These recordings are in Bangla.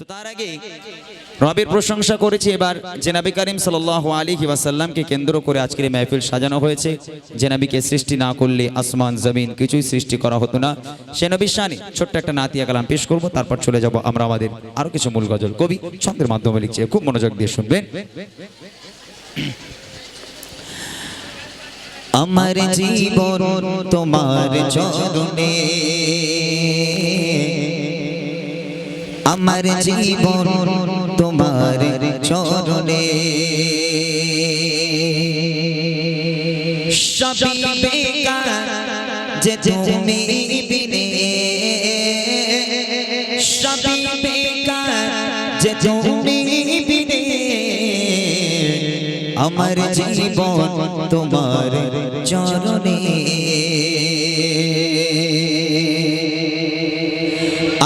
তো তার আগে রবের প্রশংসা করেছি এবার জেনাবি করিম সাল্লাহ আলী ওয়াসাল্লামকে কেন্দ্র করে আজকের এই মাহফিল সাজানো হয়েছে। জেনাবিকে সৃষ্টি না করলে আসমান জমিন কিছুই সৃষ্টি করা হতো না। সে নবীর শানে ছোট্ট একটা নাতিয়া কালাম পেশ করব তারপর চলে যাব আমরা আমাদের আরও কিছু মূল গজল। কবি ছন্দের মাধ্যমে লিখছে খুব মনোযোগ দিয়ে শুনবেন। আমার জীবন তোমার চরণে আমার জীবন তোমার চরণে। যে তুমি বিনে। সবই বেকার যে তুমি বিনে। আমার জীবন তোমার চরণে।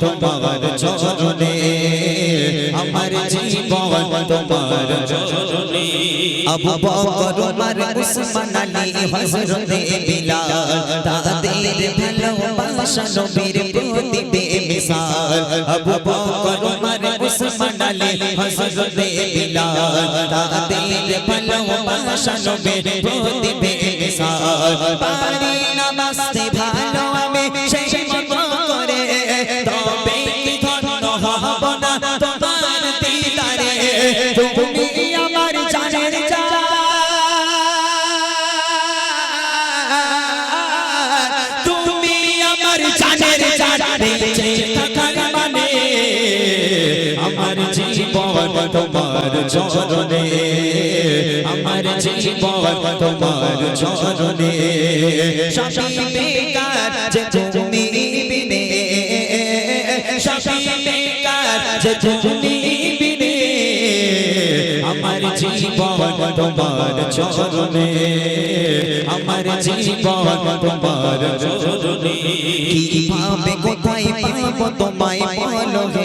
তোমার চরণে আমার জীবন তোমার চরণে আবু বকর, উমর, উসমান, আলী, হযরতে বিলাল, তাদের ভালোবাসা নবীর প্রতি বেমিসাল আবু বকর, উমর, উসমান, আলী, হযরতে বিলাল, তাদের ভালোবাসা নবীর প্রতি বেমিসাল পারি নামাজতে তোমার চরণে আমার জীবন তোমার চরণে আমার জীবন তোমার চরণে আমার জীবন তোমার চরণে কীভাবে কোথায় পাবো, তোমায় বলো হে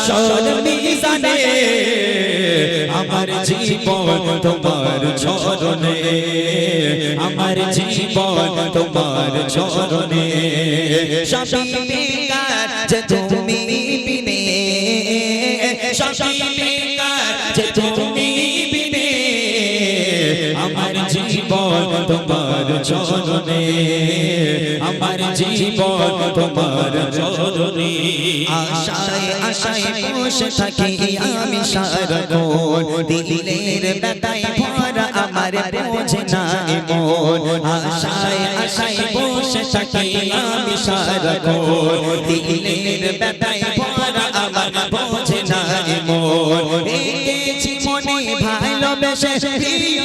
হাসর মিজানে আমার জীবন তোমার চরণে আমার জীবন তোমার সবই বেকার যে তুমি বিনে বেকার যে তুমি বিনে আমার জীবন তোমার চরণে আমার জীবন তোমার চরণে আশায় আশায় বসে থাকি আমি সারাক্ষণ দিলের বেতায় ভরা আমার বোঝে না মন আশায় আশায় বসে থাকি আমি সারাক্ষণ দিলের বেতায় ভরা আমার বোঝে না মন এঁকেছি মনে ভালোবেসে প্রিয়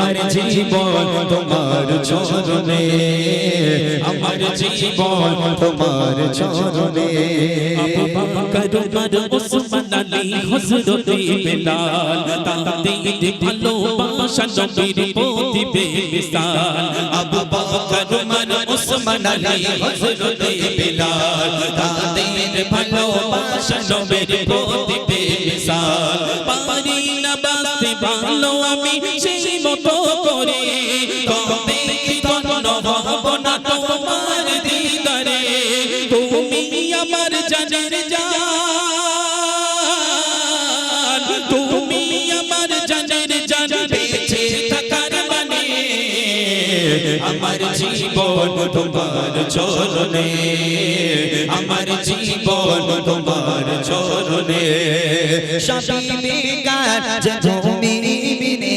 আমার জীবন তোমার চরণে। আমার জীবন তোমার চরণে। বকর উমর আলী হযরত বেলাল তাদের ভালোবাসা নবীর প্রতিবে মিসাল আবু বকর উমর ওসমান আলী হযরত বিলাল তাদের ভালোবাসা নবীর প্রতিবে আমার জীবন তোমার চরণে, আমার জীবন তোমার চরণে। শাসিবে কার যে তুমি বিনে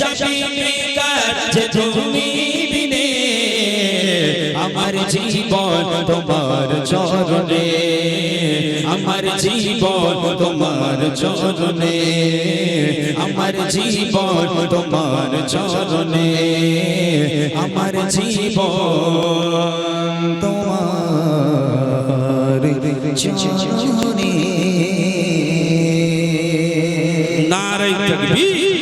শাসিবে কার যে তুমি বিনে, আমার জীবন তোমার চরণে। আমার জীবন তোমার চরণে আমার জীবন তোমার চরণে আমার জীবন তোমার চরণে। নারায়ণ তকবীর।